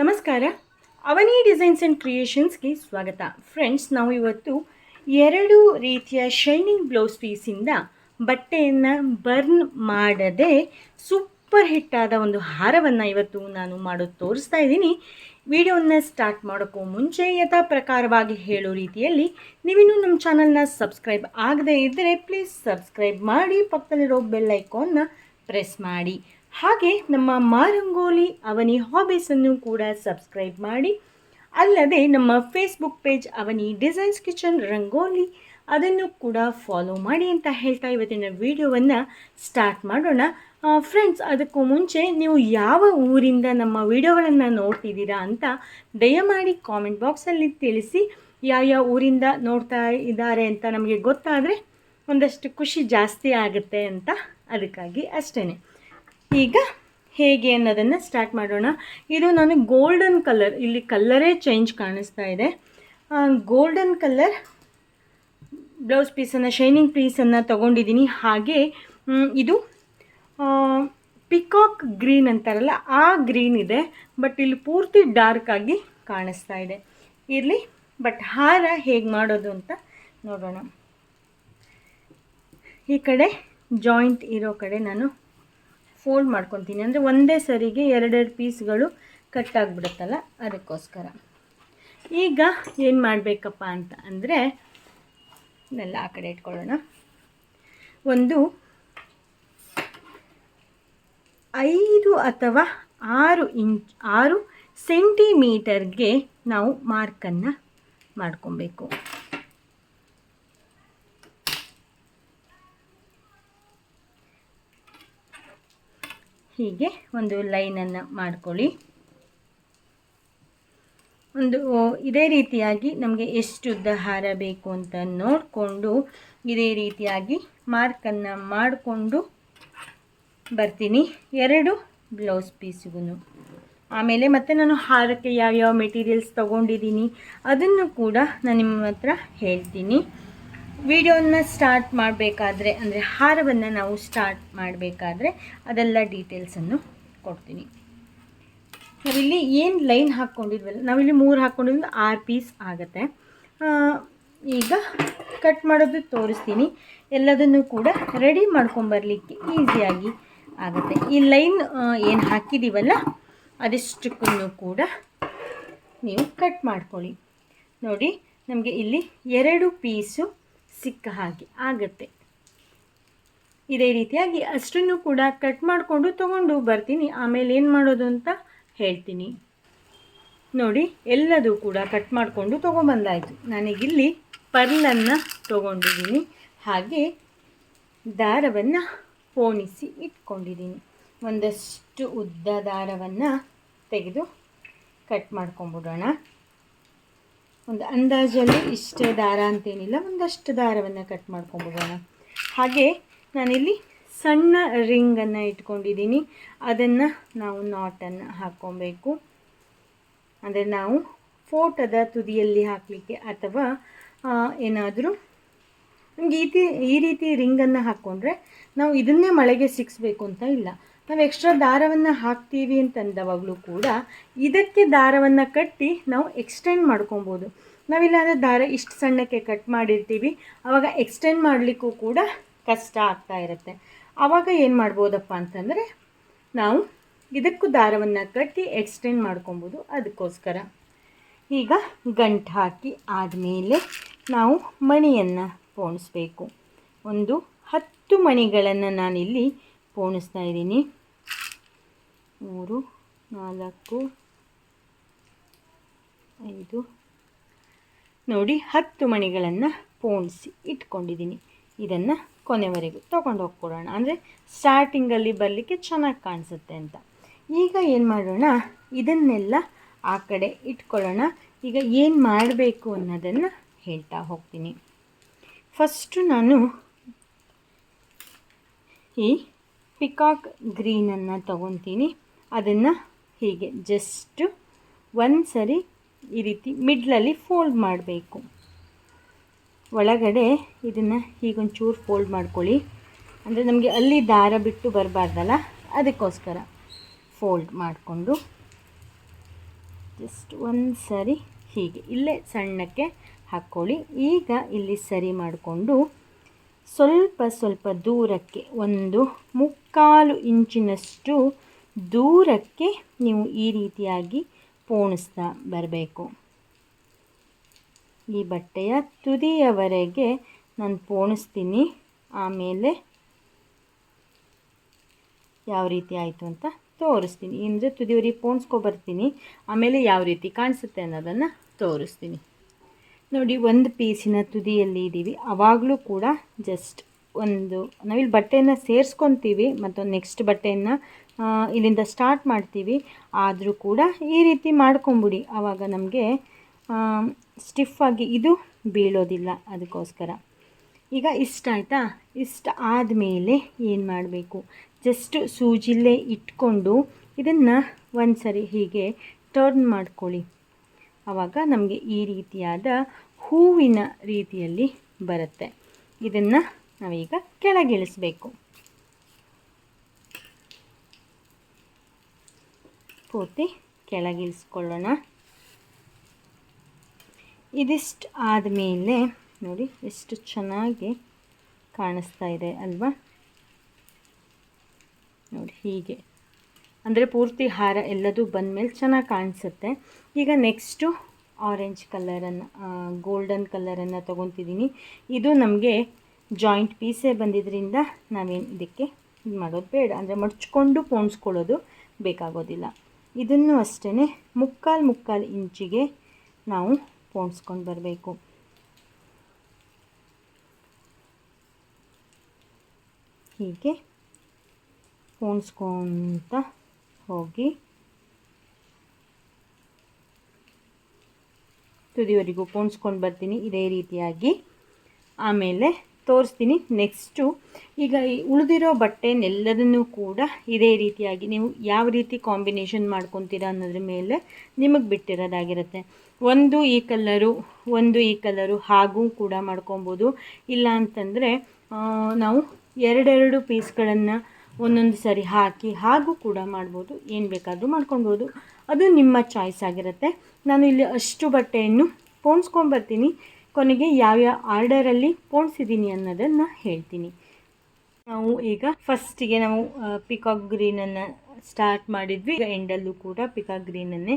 ನಮಸ್ಕಾರ. ಅವನಿ designs and ಕ್ರಿಯೇಷನ್ಸ್ಗೆ ಸ್ವಾಗತ. Friends, ನಾವು ಇವತ್ತು ಎರಡು ರೀತಿಯ ಶೈನಿಂಗ್ ಬ್ಲೌಸ್ ಪೀಸಿಂದ ಬಟ್ಟೆಯನ್ನು ಬರ್ನ್ ಮಾಡದೆ ಸೂಪರ್ ಹಿಟ್ಟಾದ ಒಂದು ಹಾರವನ್ನು ಇವತ್ತು ನಾನು ಮಾಡೋದು ತೋರಿಸ್ತಾ ಇದ್ದೀನಿ. ವಿಡಿಯೋನ ಸ್ಟಾರ್ಟ್ ಮಾಡೋಕ್ಕೂ ಮುಂಚೆ ಯಥಾ ಪ್ರಕಾರವಾಗಿ ಹೇಳೋ ರೀತಿಯಲ್ಲಿ ನೀವಿನ್ನೂ ನಮ್ಮ ಚಾನಲ್ನ ಸಬ್ಸ್ಕ್ರೈಬ್ ಆಗದೇ ಇದ್ದರೆ ಪ್ಲೀಸ್ ಸಬ್ಸ್ಕ್ರೈಬ್ ಮಾಡಿ, ಪಕ್ಕದಲ್ಲಿರೋ ಬೆಲ್ ಐಕಾನ್ನ ಪ್ರೆಸ್ ಮಾಡಿ. ಹಾಗೆ ನಮ್ಮ ಮಾರಂಗೋಲಿ ಅವನಿ ಹಾಬೀಸನ್ನು ಕೂಡ ಸಬ್ಸ್ಕ್ರೈಬ್ ಮಾಡಿ. ಅಲ್ಲದೆ ನಮ್ಮ Facebook page Avani designs kitchen rangoli ಅದನ್ನು ಕೂಡ ಫಾಲೋ ಮಾಡಿ ಅಂತ ಹೇಳ್ತಾ ಇವತ್ತಿನ ವಿಡಿಯೋವನ್ನು ಸ್ಟಾರ್ಟ್ ಮಾಡೋಣ. ಫ್ರೆಂಡ್ಸ್ ಅದಕ್ಕೂ ಮುಂಚೆ ನೀವು ಯಾವ ಊರಿಂದ ನಮ್ಮ ವಿಡಿಯೋಗಳನ್ನು ನೋಡ್ತಿದ್ದೀರಾ ಅಂತ ದಯಮಾಡಿ ಕಾಮೆಂಟ್ ಬಾಕ್ಸಲ್ಲಿ ತಿಳಿಸಿ ಯಾವ ಯಾವ ಊರಿಂದ ನೋಡ್ತಾ ಇದ್ದಾರೆ ಅಂತ ನಮಗೆ ಗೊತ್ತಾದರೆ ಒಂದಷ್ಟು ಖುಷಿ ಜಾಸ್ತಿ ಆಗುತ್ತೆ ಅಂತ ಅದಕ್ಕಾಗಿ ಅಷ್ಟೇ ಈಗ ಹೇಗೆ ಅನ್ನೋದನ್ನು ಸ್ಟಾರ್ಟ್ ಮಾಡೋಣ. ಇದು ನಾನು ಗೋಲ್ಡನ್ ಕಲರ್ ಇಲ್ಲಿ ಕಲ್ಲರೇ ಚೇಂಜ್ ಕಾಣಿಸ್ತಾ ಇದೆ. ಗೋಲ್ಡನ್ ಕಲರ್ ಬ್ಲೌಸ್ ಪೀಸನ್ನು ಶೈನಿಂಗ್ ಪೀಸನ್ನು ತೊಗೊಂಡಿದ್ದೀನಿ. ಹಾಗೆ ಇದು ಪಿಕಾಕ್ ಗ್ರೀನ್ ಅಂತಾರಲ್ಲ, ಆ ಗ್ರೀನ್ ಇದೆ. ಬಟ್ ಇಲ್ಲಿ ಪೂರ್ತಿ ಡಾರ್ಕ್ ಆಗಿ ಕಾಣಿಸ್ತಾ ಇದೆ. ಇರಲಿ ಬಟ್ ಹಾರ ಹೇಗೆ ಮಾಡೋದು ಅಂತ ನೋಡೋಣ. ಈ ಕಡೆ ಜಾಯಿಂಟ್ ಇರೋ ಕಡೆ ನಾನು ಫೋಲ್ಡ್ ಮಾಡ್ಕೊತೀನಿ. ಅಂದರೆ ಒಂದೇ ಸರಿಗೆ ಎರಡೆರಡು ಪೀಸ್ಗಳು ಕಟ್ ಆಗಿಬಿಡುತ್ತಲ್ಲ, ಅದಕ್ಕೋಸ್ಕರ. ಈಗ ಏನು ಮಾಡಬೇಕಪ್ಪ ಅಂತ ಅಂದರೆ ಇದೆಲ್ಲ ಆ ಕಡೆ ಇಟ್ಕೊಳ್ಳೋಣ. ಒಂದು ಐದು ಅಥವಾ ಆರು ಇಂಚ್, ಆರು ಸೆಂಟಿಮೀಟರ್ಗೆ ನಾವು ಮಾರ್ಕನ್ನು ಮಾಡ್ಕೊಬೇಕು. ಹೀಗೆ ಒಂದು ಲೈನನ್ನು ಮಾಡ್ಕೊಳ್ಳಿ. ಒಂದು ಇದೇ ರೀತಿಯಾಗಿ ನಮಗೆ ಎಷ್ಟು ಉದ್ದ ಹಾರ ಬೇಕು ಅಂತ ನೋಡಿಕೊಂಡು ಇದೇ ರೀತಿಯಾಗಿ ಮಾರ್ಕನ್ನು ಮಾಡಿಕೊಂಡು ಬರ್ತೀನಿ. ಎರಡು ಬ್ಲೌಸ್ ಪೀಸ್ಗೂ ಆಮೇಲೆ ಮತ್ತೆ ನಾನು ಹಾರಕ್ಕೆ ಯಾವ್ಯಾವ ಮೆಟೀರಿಯಲ್ಸ್ ತೊಗೊಂಡಿದ್ದೀನಿ ಅದನ್ನು ಕೂಡ ನಾನು ನಿಮ್ಮ ಹತ್ರ ಹೇಳ್ತೀನಿ. ವಿಡಿಯೋನ ಸ್ಟಾರ್ಟ್ ಮಾಡಬೇಕಾದ್ರೆ, ಅಂದರೆ ಹಾರವನ್ನು ನಾವು ಸ್ಟಾರ್ಟ್ ಮಾಡಬೇಕಾದ್ರೆ ಅದೆಲ್ಲ ಡೀಟೇಲ್ಸನ್ನು ಕೊಡ್ತೀನಿ. ನಾವಿಲ್ಲಿ ಏನು ಲೈನ್ ಹಾಕ್ಕೊಂಡಿದ್ವಲ್ಲ, ನಾವಿಲ್ಲಿ ಮೂರು ಹಾಕ್ಕೊಂಡಿದ್ದು ಆರು ಪೀಸ್ ಆಗುತ್ತೆ. ಈಗ ಕಟ್ ಮಾಡೋದು ತೋರಿಸ್ತೀನಿ. ಎಲ್ಲದನ್ನು ಕೂಡ ರೆಡಿ ಮಾಡ್ಕೊಂಬರ್ಲಿಕ್ಕೆ ಈಸಿಯಾಗಿ ಆಗುತ್ತೆ. ಈ ಲೈನ್ ಏನು ಹಾಕಿದ್ದೀವಲ್ಲ ಅದೆಷ್ಟಕ್ಕೂ ಕೂಡ ನೀವು ಕಟ್ ಮಾಡ್ಕೊಳ್ಳಿ. ನೋಡಿ, ನಮಗೆ ಇಲ್ಲಿ ಎರಡು ಪೀಸು ಸಿಕ್ಕ ಹಾಗೆ ಆಗುತ್ತೆ. ಇದೇ ರೀತಿಯಾಗಿ ಅಷ್ಟನ್ನು ಕೂಡ ಕಟ್ ಮಾಡಿಕೊಂಡು ತಗೊಂಡು ಬರ್ತೀನಿ. ಆಮೇಲೆ ಏನು ಮಾಡೋದು ಅಂತ ಹೇಳ್ತೀನಿ. ನೋಡಿ, ಎಲ್ಲದೂ ಕೂಡ ಕಟ್ ಮಾಡಿಕೊಂಡು ತೊಗೊಂಬಂದಾಯಿತು ನನಗಿಲ್ಲಿ ಪರ್ಲನ್ನು ತೊಗೊಂಡಿದ್ದೀನಿ. ಹಾಗೆ ದಾರವನ್ನು ಪೋಣಿಸಿ ಇಟ್ಕೊಂಡಿದ್ದೀನಿ. ಒಂದಷ್ಟು ಉದ್ದ ದಾರವನ್ನು ತೆಗೆದು ಕಟ್ ಮಾಡ್ಕೊಂಬಿಡೋಣ. ಒಂದು ಅಂದಾಜಲ್ಲಿ ಇಷ್ಟೇ ದಾರ ಅಂತೇನಿಲ್ಲ, ಒಂದಷ್ಟು ದಾರವನ್ನು ಕಟ್ ಮಾಡ್ಕೊಂಬಿಡೋಣ ಹಾಗೆ ನಾನಿಲ್ಲಿ ಸಣ್ಣ ರಿಂಗನ್ನು ಇಟ್ಕೊಂಡಿದ್ದೀನಿ. ಅದನ್ನು ನಾವು ನಾಟನ್ನು ಹಾಕ್ಕೊಬೇಕು. ಅಂದರೆ ನಾವು ಫೋಟೋದ ತುದಿಯಲ್ಲಿ ಹಾಕಲಿಕ್ಕೆ ಅಥವಾ ಏನಾದರೂ ನಮಗೆ ಈ ತಿ, ಈ ರೀತಿ ರಿಂಗನ್ನು ಹಾಕ್ಕೊಂಡ್ರೆ ನಾವು ಇದನ್ನೇ ಮಳೆಗೆ ಸಿಕ್ಸ್ಬೇಕು ಅಂತ ಇಲ್ಲ. ನಾವು ಎಕ್ಸ್ಟ್ರಾ ದಾರವನ್ನು ಹಾಕ್ತೀವಿ ಅಂತಂದವಾಗಲೂ ಕೂಡ ಇದಕ್ಕೆ ದಾರವನ್ನು ಕಟ್ಟಿ ನಾವು ಎಕ್ಸ್ಟೆಂಡ್ ಮಾಡ್ಕೊಬೋದು. ನಾವಿಲ್ಲಾಂದರೆ ದಾರ ಇಷ್ಟು ಸಣ್ಣಕ್ಕೆ ಕಟ್ ಮಾಡಿರ್ತೀವಿ ಆವಾಗ ಎಕ್ಸ್ಟೆಂಡ್ ಮಾಡಲಿಕ್ಕೂ ಕೂಡ ಕಷ್ಟ ಆಗ್ತಾ ಇರುತ್ತೆ. ಆವಾಗ ಏನು ಮಾಡ್ಬೋದಪ್ಪ ಅಂತಂದರೆ ನಾವು ಇದಕ್ಕೂ ದಾರವನ್ನು ಕಟ್ಟಿ ಎಕ್ಸ್ಟೆಂಡ್ ಮಾಡ್ಕೊಬೋದು ಅದಕ್ಕೋಸ್ಕರ. ಈಗ ಗಂಟು ಹಾಕಿ ಆದಮೇಲೆ ನಾವು ಮಣಿಯನ್ನು ಪೋಣಿಸ್ಬೇಕು. ಒಂದು ಹತ್ತು ಮಣಿಗಳನ್ನು ನಾನಿಲ್ಲಿ ಪೋಣಿಸ್ತಾ ಇದ್ದೀನಿ. ಮೂರು, ನಾಲ್ಕು, ಐದು. ನೋಡಿ, ಹತ್ತು ಮಣಿಗಳನ್ನು ಪೋಣಿಸಿ ಇಟ್ಕೊಂಡಿದ್ದೀನಿ. ಇದನ್ನು ಕೊನೆವರೆಗೂ ತೊಗೊಂಡು ಹೋಗ್ಕೊಡೋಣ ಅಂದರೆ ಸ್ಟಾರ್ಟಿಂಗಲ್ಲಿ ಬರಲಿಕ್ಕೆ ಚೆನ್ನಾಗಿ ಕಾಣಿಸುತ್ತೆ ಅಂತ. ಈಗ ಏನು ಮಾಡೋಣ? ಇದನ್ನೆಲ್ಲ ಆ ಕಡೆ ಇಟ್ಕೊಳ್ಳೋಣ. ಈಗ ಏನು ಮಾಡಬೇಕು ಅನ್ನೋದನ್ನು ಹೇಳ್ತಾ ಹೋಗ್ತೀನಿ. ಫಸ್ಟು ನಾನು ಈ ಪಿಕಾಕ್ ಗ್ರೀನನ್ನು ತಗೊತೀನಿ. ಅದನ್ನು ಹೀಗೆ ಜಸ್ಟು ಒಂದು ಸರಿ ಈ ರೀತಿ ಮಿಡ್ಲಲ್ಲಿ ಫೋಲ್ಡ್ ಮಾಡಬೇಕು. ಒಳಗಡೆ ಇದನ್ನು ಹೀಗೊಂಚೂರು ಫೋಲ್ಡ್ ಮಾಡ್ಕೊಳ್ಳಿ. ಅಂದರೆ ನಮಗೆ ಅಲ್ಲಿ ದಾರ ಬಿಟ್ಟು ಬರಬಾರ್ದಲ್ಲ, ಅದಕ್ಕೋಸ್ಕರ ಫೋಲ್ಡ್ ಮಾಡಿಕೊಂಡು ಜಸ್ಟ್ ಒಂದು ಸರಿ ಹೀಗೆ ಇಲ್ಲೇ ಸಣ್ಣಕ್ಕೆ ಹಾಕ್ಕೊಳ್ಳಿ. ಈಗ ಇಲ್ಲಿ ಸರಿ ಮಾಡಿಕೊಂಡು ಸ್ವಲ್ಪ ಸ್ವಲ್ಪ ದೂರಕ್ಕೆ, ಒಂದು ಮುಕ್ಕಾಲು ಇಂಚಿನಷ್ಟು ದೂರಕ್ಕೆ ನೀವು ಈ ರೀತಿಯಾಗಿ ಪೋಣಿಸ್ತಾ ಬರಬೇಕು. ಈ ಬಟ್ಟೆಯ ತುದಿಯವರೆಗೆ ನಾನು ಪೋಣಿಸ್ತೀನಿ. ಆಮೇಲೆ ಯಾವ ರೀತಿ ಆಯಿತು ಅಂತ ತೋರಿಸ್ತೀನಿ. ಅಂದರೆ ತುದಿಯವರಿಗೆ ಪೋಣಿಸ್ಕೊಬರ್ತೀನಿ ಆಮೇಲೆ ಯಾವ ರೀತಿ ಕಾಣಿಸುತ್ತೆ ಅನ್ನೋದನ್ನು ತೋರಿಸ್ತೀನಿ. ನೋಡಿ, ಒಂದು ಪೀಸಿನ ತುದಿಯಲ್ಲಿ ಇದ್ದೀವಿ. ಆವಾಗಲೂ ಕೂಡ ಜಸ್ಟ್ ಒಂದು, ನಾವಿಲ್ಲಿ ಬಟ್ಟೆಯನ್ನು ಸೇರಿಸ್ಕೊತೀವಿ ಮತ್ತು ನೆಕ್ಸ್ಟ್ ಬಟ್ಟೆಯನ್ನು ಇಲ್ಲಿಂದ ಸ್ಟಾರ್ಟ್ ಮಾಡ್ತೀವಿ. ಆದರೂ ಕೂಡ ಈ ರೀತಿ ಮಾಡ್ಕೊಂಬಿಡಿ. ಆವಾಗ ನಮಗೆ ಸ್ಟಿಫಾಗಿ ಇದು ಬೀಳೋದಿಲ್ಲ ಅದಕ್ಕೋಸ್ಕರ. ಈಗ ಇಷ್ಟ ಆಯಿತಾ? ಇಷ್ಟ ಆದಮೇಲೆ ಏನು ಮಾಡಬೇಕು? ಜಸ್ಟ್ ಸೂಜಿಲ್ಲೇ ಇಟ್ಕೊಂಡು ಇದನ್ನು ಒಂದು ಸರಿ ಹೀಗೆ ಟರ್ನ್ ಮಾಡ್ಕೊಳ್ಳಿ. ಆವಾಗ ನಮಗೆ ಈ ರೀತಿಯಾದ ಹೂವಿನ ರೀತಿಯಲ್ಲಿ ಬರುತ್ತೆ. ಇದನ್ನು ನಾವೀಗ ಕೆಳಗಿಳಿಸಬೇಕು. ಪೂರ್ತಿ ಕೆಳಗಿಳಿಸ್ಕೊಳ್ಳೋಣ. ಇದಿಷ್ಟು ಆದಮೇಲೆ ನೋಡಿ ಎಷ್ಟು ಚೆನ್ನಾಗಿ ಕಾಣಿಸ್ತಾ ಇದೆ ಅಲ್ವಾ? ನೋಡಿ ಹೀಗೆ. ಅಂದರೆ ಪೂರ್ತಿ ಹಾರ ಎಲ್ಲದೂ ಬಂದಮೇಲೆ ಚೆನ್ನಾಗಿ ಕಾಣಿಸುತ್ತೆ. ಈಗ ನೆಕ್ಸ್ಟು ಆರೆಂಜ್ ಕಲರನ್ನು ಗೋಲ್ಡನ್ ಕಲರನ್ನು ತೊಗೊತಿದ್ದೀನಿ ಇದು ನಮಗೆ ಜಾಯಿಂಟ್ ಪೀಸೇ ಬಂದಿದ್ದರಿಂದ ನಾವೇನು ಇದಕ್ಕೆ ಇದು ಮಾಡೋದು ಬೇಡ. ಅಂದರೆ ಮಡ್ಚ್ಕೊಂಡು ಪೋಣಿಸ್ಕೊಳ್ಳೋದು ಬೇಕಾಗೋದಿಲ್ಲ. ಇದನ್ನು ಅಷ್ಟೇ ಮುಕ್ಕಾಲು ಮುಕ್ಕಾಲು ಇಂಚಿಗೆ ನಾವು ಪೋಣಿಸ್ಕೊಂಡು ಬರಬೇಕು. ಹೀಗೆ ಪೋಣಿಸ್ಕೊತ ಹೋಗಿ ತುದಿವರೆಗೂ ಪೋಣಿಸ್ಕೊಂಡು ಬರ್ತೀನಿ ಇದೇ ರೀತಿಯಾಗಿ. ಆಮೇಲೆ ತೋರಿಸ್ತೀನಿ ನೆಕ್ಸ್ಟು ಈಗ ಈ ಉಳಿದಿರೋ ಬಟ್ಟೆನೆಲ್ಲದನ್ನು ಕೂಡ ಇದೇ ರೀತಿಯಾಗಿ ನೀವು ಯಾವ ರೀತಿ ಕಾಂಬಿನೇಷನ್ ಮಾಡ್ಕೊತೀರಾ ಅನ್ನೋದ್ರ ಮೇಲೆ ನಿಮಗೆ ಬಿಟ್ಟಿರೋದಾಗಿರುತ್ತೆ. ಒಂದು ಈ ಕಲ್ಲರು ಒಂದು ಈ ಕಲರು ಹಾಗೂ ಕೂಡ ಮಾಡ್ಕೊಬೋದು. ಇಲ್ಲ ಅಂತಂದರೆ ನಾವು ಎರಡೆರಡು ಪೀಸ್ಗಳನ್ನು ಒಂದೊಂದು ಸರಿ ಹಾಕಿ, ಹಾಗೂ ಕೂಡ ಮಾಡ್ಬೋದು. ಏನು ಬೇಕಾದರೂ ಮಾಡ್ಕೊಬೋದು ಅದು ನಿಮ್ಮ ಚಾಯ್ಸ್ ಆಗಿರುತ್ತೆ. ನಾನು ಇಲ್ಲಿ ಅಷ್ಟು ಬಟ್ಟೆಯನ್ನು ಪೋಣಿಸ್ಕೊಂಬರ್ತೀನಿ. ಕೊನೆಗೆ ಯಾವ್ಯಾವ ಆರ್ಡರಲ್ಲಿ ಪೋಣಿಸಿದ್ದೀನಿ ಅನ್ನೋದನ್ನು ಹೇಳ್ತೀನಿ. ನಾವು ಈಗ ಫಸ್ಟಿಗೆ ನಾವು ಪಿಕಾಕ್ ಗ್ರೀನನ್ನು ಸ್ಟಾರ್ಟ್ ಮಾಡಿದ್ವಿ. ಈಗ ಎಂಡಲ್ಲೂ ಕೂಡ ಪಿಕಾಕ್ ಗ್ರೀನನ್ನೇ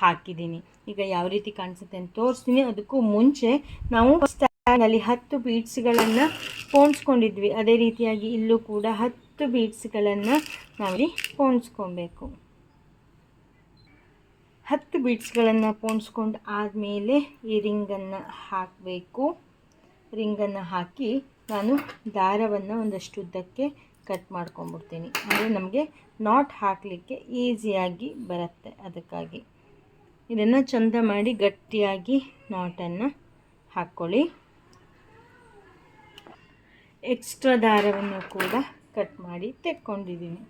ಹಾಕಿದ್ದೀನಿ ಈಗ ಯಾವ ರೀತಿ ಕಾಣಿಸುತ್ತೆ ಅಂತ ತೋರಿಸ್ತೀನಿ. ಅದಕ್ಕೂ ಮುಂಚೆ ನಾವು ಸ್ಟ್ಯಾಂಡಲ್ಲಿ ಹತ್ತು ಬೀಡ್ಸ್ಗಳನ್ನು ಪೋಣಿಸ್ಕೊಂಡಿದ್ವಿ. ಅದೇ ರೀತಿಯಾಗಿ ಇಲ್ಲೂ ಕೂಡ ಹತ್ತು ಬೀಡ್ಸ್ಗಳನ್ನು ನಾವಿಲ್ಲಿ ಪೋಣಿಸ್ಕೊಬೇಕು. ಹತ್ತು ಬೀಡ್ಸ್ಗಳನ್ನು ಪೋಣಿಸ್ಕೊಂಡು ಆದಮೇಲೆ ಈ ರಿಂಗನ್ನು ಹಾಕಬೇಕು. ರಿಂಗನ್ನು ಹಾಕಿ ನಾನು ದಾರವನ್ನು ಒಂದಷ್ಟು ಉದ್ದಕ್ಕೆ ಕಟ್ ಮಾಡ್ಕೊಂಬಿಡ್ತೀನಿ ಅಂದರೆ ನಮಗೆ ನಾಟ್ ಹಾಕಲಿಕ್ಕೆ ಈಸಿಯಾಗಿ ಬರುತ್ತೆ ಅದಕ್ಕಾಗಿ. ಇದನ್ನು ಚಂದ ಮಾಡಿ ಗಟ್ಟಿಯಾಗಿ ನಾಟನ್ನು ಹಾಕ್ಕೊಳ್ಳಿ ಎಕ್ಸ್ಟ್ರಾ ದಾರವನ್ನು ಕೂಡ ಕಟ್ ಮಾಡಿ ತೆಕ್ಕೊಂಡಿದ್ದೀನಿ.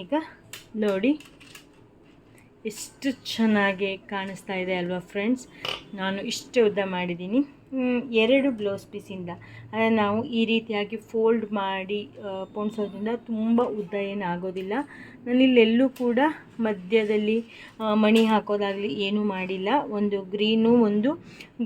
ಈಗ ನೋಡಿ ಎಷ್ಟು ಚೆನ್ನಾಗಿ ಕಾಣಿಸ್ತಾ ಇದೆ ಅಲ್ವಾ ಫ್ರೆಂಡ್ಸ್? ನಾನು ಇಷ್ಟು ಉದ್ದ ಮಾಡಿದ್ದೀನಿ. ಎರಡು ಬ್ಲೌಸ್ ಪೀಸಿಂದ. ಅಂದರೆ ನಾವು ಈ ರೀತಿಯಾಗಿ ಫೋಲ್ಡ್ ಮಾಡಿ ಪೋಣಿಸೋದ್ರಿಂದ ತುಂಬ ಉದ್ದ ಏನಾಗೋದಿಲ್ಲ ನಾನಿಲ್ಲೆಲ್ಲೂ ಕೂಡ ಮಧ್ಯದಲ್ಲಿ ಮಣಿ ಹಾಕೋದಾಗಲಿ ಏನೂ ಮಾಡಿಲ್ಲ. ಒಂದು ಗ್ರೀನು, ಒಂದು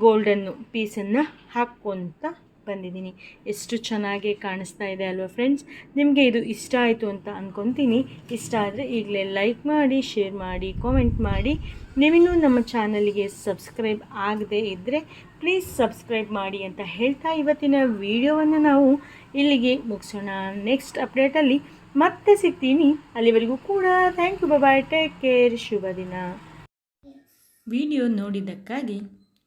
ಗೋಲ್ಡನ್ನು ಪೀಸನ್ನು ಹಾಕ್ಕೊತ ಬಂದಿದ್ದೀನಿ. ಎಷ್ಟು ಚೆನ್ನಾಗಿ ಕಾಣಿಸ್ತಾ ಇದೆ ಅಲ್ವಾ ಫ್ರೆಂಡ್ಸ್? ನಿಮಗೆ ಇದು ಇಷ್ಟ ಆಯಿತು ಅಂತ ಅಂದ್ಕೊತೀನಿ ಇಷ್ಟ ಆದರೆ ಈಗಲೇ ಲೈಕ್ ಮಾಡಿ ಶೇರ್ ಮಾಡಿ ಕಾಮೆಂಟ್ ಮಾಡಿ. ನೀವಿನ್ನೂ ನಮ್ಮ ಚಾನಲ್ಗೆ ಸಬ್ಸ್ಕ್ರೈಬ್ ಆಗದೇ ಇದ್ದರೆ ಪ್ಲೀಸ್ ಸಬ್ಸ್ಕ್ರೈಬ್ ಮಾಡಿ ಅಂತ ಹೇಳ್ತಾ ಇವತ್ತಿನ ವಿಡಿಯೋವನ್ನು ನಾವು ಇಲ್ಲಿಗೆ ಮುಗಿಸೋಣ. ನೆಕ್ಸ್ಟ್ ಅಪ್ಡೇಟಲ್ಲಿ ಮತ್ತೆ ಸಿಗ್ತೀನಿ. ಅಲ್ಲಿವರೆಗೂ ಕೂಡ thank you bye take care ಶುಭ ದಿನ. ವಿಡಿಯೋ ನೋಡಿದ್ದಕ್ಕಾಗಿ